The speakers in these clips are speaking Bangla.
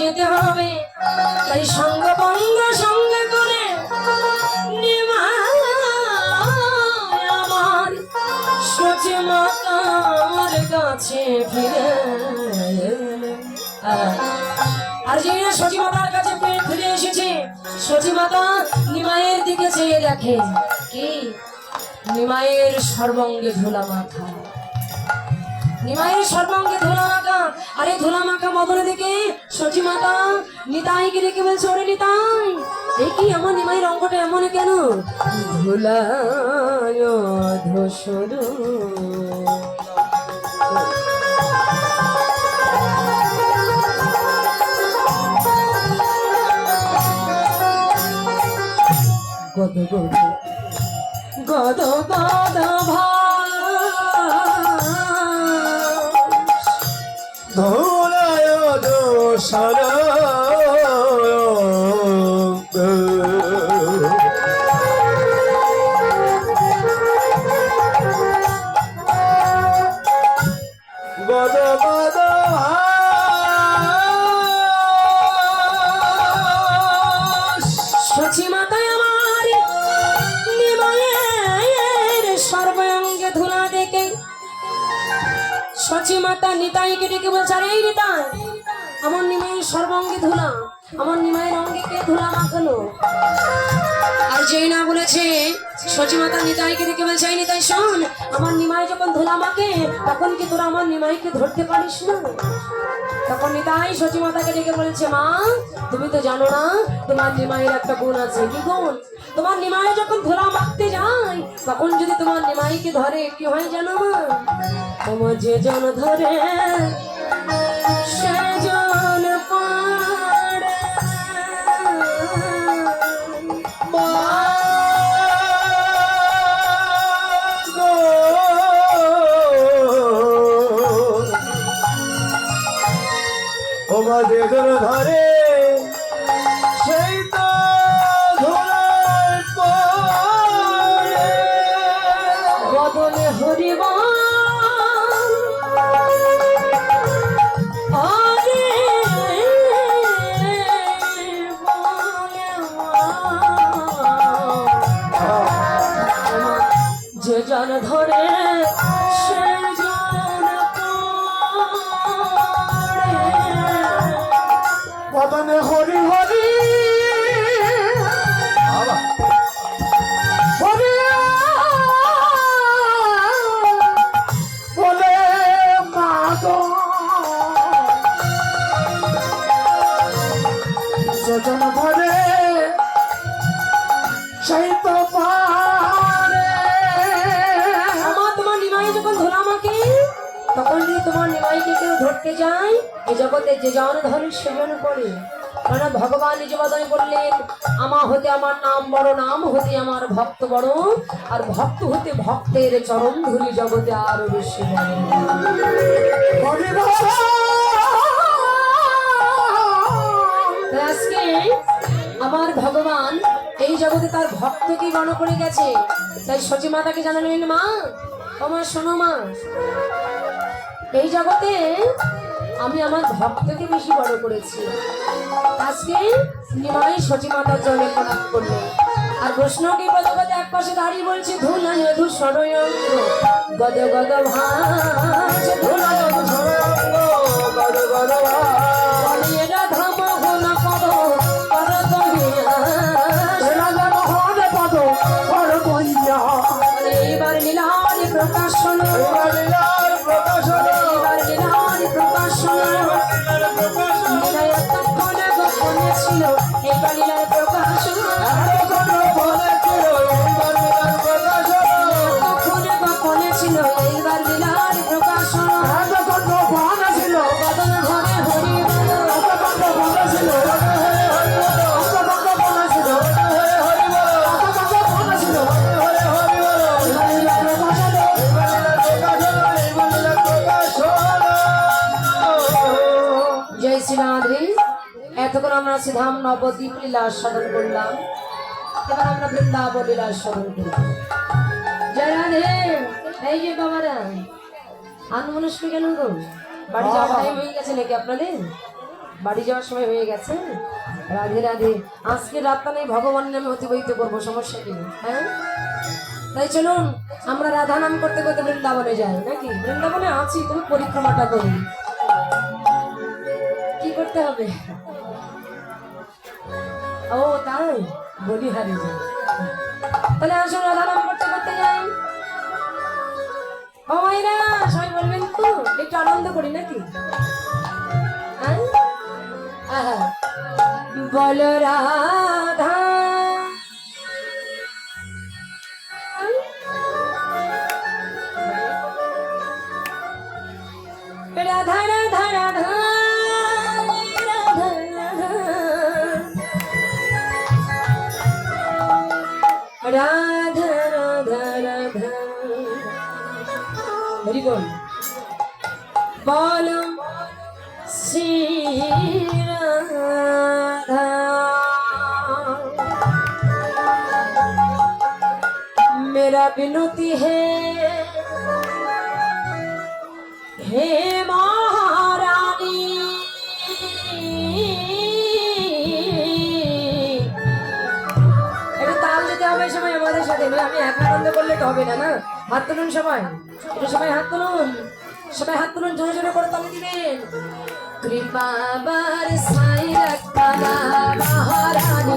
যেতে হবে। তাই সঙ্গ বঙ্গ সঙ্গে করে আমার সচে মাতার কাছে ফিরে আর যে না সচিমাতার কাছে ফিরে এসেছে সচিমাতা নিমায়ের দিকে চেয়ে দেখে। কি? নিমায়ের সর্বঙ্গে ধুলা মাথা। নিমায়ের সর্বাঙ্গে ধুলা মাখা। আরে ধুলা মাখা মদনে দেখে সচি মাতা, নিতাইকে রেখে বলছে, ওরে নিতাই, দেখি আমার নিমাইয়ের অঙ্কটা এমন কেন? ধুলা ধসরু। গদ গদ গদ গদ ভাস দোষর গদ গদ ভাস সচি মাতায় আমার নিমায়ের ধুলা দেখে। সচি মাতা নিতাইকে ডেকে বলছে এই নিতাই! আমার নিমায়ের সর্বাঙ্গে ধুলা, আমার নিমায়ের অঙ্গে কে ধুলা মাখালো? আর যেই না বলেছে সচি মাতা নিতাইকে দেখে বলছে নিতাই, শোন, আমার নিমাই যখন ধুলা মাখে, তখন কি তোরা আমার নিমাইকে ধরতে পারিস না? তখন নিতাই সচি মাতাকে ডেকে বলেছে, মা, তুমি তো জানো না, তোমার নিমাইয়ের একটা গুণ আছে। কি গুণ তোমার নিমাই যখন ধরা মাখতে যায়, তখন যদি তোমার নিমাইকে ধরে, কি হয় জানো মা? তোমার যে জন ধরে, সে ধরে নিমাইকে কেউ ধরতে যায় এ জগতে যে জন ধরে সেজন করে কেন ভগবান নিজ বদনে বললেন আমা হতে আমার নাম বড় নাম হতে আমার ভক্ত বড় আর ভক্ত হতে ভক্তের চরণ ধুলি জগতে আরও বেশি আজকে আমার ভগবান এই জগতে তার ভক্তকে গণ করে গেছে। তাই সচি মাতাকে জানালেন মা আমার শোনো মা এই জগতে আমি আমার ভক্তকে বেশি বড় করেছি। আজকে নিমাই সচি মাতার জন্য প্রণাম করলেন আর বৈষ্ণবকে পদে পদে এক পাশে দাঁড়িয়ে বলছে ধুলাই ধু সরয় গদ গদ এইবার প্রকাশন প্রকাশন জয় শ্রী রাধে এতক্ষণ আমরা শ্রীধাম নবদ্বীপ লীলা আস্বাদন করলাম। এবার আমরা বৃন্দাবন লীলা আস্বাদন করব। জয় রাধে এই যে বাবারা আনমনস্ক কেন গো? বাড়ি যাওয়ার টাইম হয়ে গেছে নাকি আপনাদের? বাড়ি যাওয়ার সময় হয়ে গেছে? রাধে রাধে। আজকে রাতটা নেই ভগবানের নামে অতিবাহিত করব সমস্যা কি? হ্যাঁ? তাই চলুন আমরা রাধা নাম করতে করতে বৃন্দাবনে যাই নাকি? বৃন্দাবনে আছি তুমি পরিক্রমাটা করি। করতে হবে। ও, তাই? বলি হারি যাই তাহলে আসুন রাধা নাম করতে করতে যাই। ও মাইরা সবাই বলবেন তো, একটু আনন্দ করি নাকি। বল রাধা রাধা রাধা হরি বল বল শ্রী রাধা मेरा विनती है हे महारानी আমাদের আমি একা আনন্দ করলে তো হবে না না? হাত তুলুন সবাই। একটু সবাই হাত তুলুন। সবাই হাত তুলুন, জোরে জোরে করে তালে দিবেন। কৃপা বরসাই রাখা, মহারানী।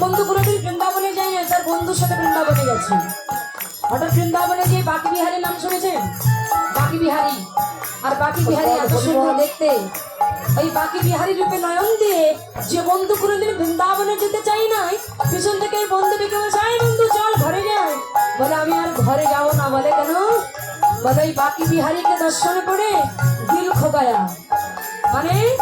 বন্ধু কোনোদিন বৃন্দাবনে যাই না তার বন্ধুর সাথে বৃন্দাবনে গেছে। হঠাৎ বৃন্দাবনে যে বাকি বিহারীর নাম শুনেছেন? বাকি বিহারী। আর বাকি বিহারী এত সুন্দর দেখতে। এই বাকি বিহারী রূপে নয়ন দিয়ে যে বন্ধু কোনোদিন বৃন্দাবনে যেতে চাই নাই, পিছন থেকে এই বন্ধু ডেকে বলছে "আয় বন্ধু, চল ঘরে যাই। বলে, আমি আর ঘরে যাব না। বলে, কেন? বলে এই বাকি বিহারীকে দর্শন করে দিল খোকায়া মানে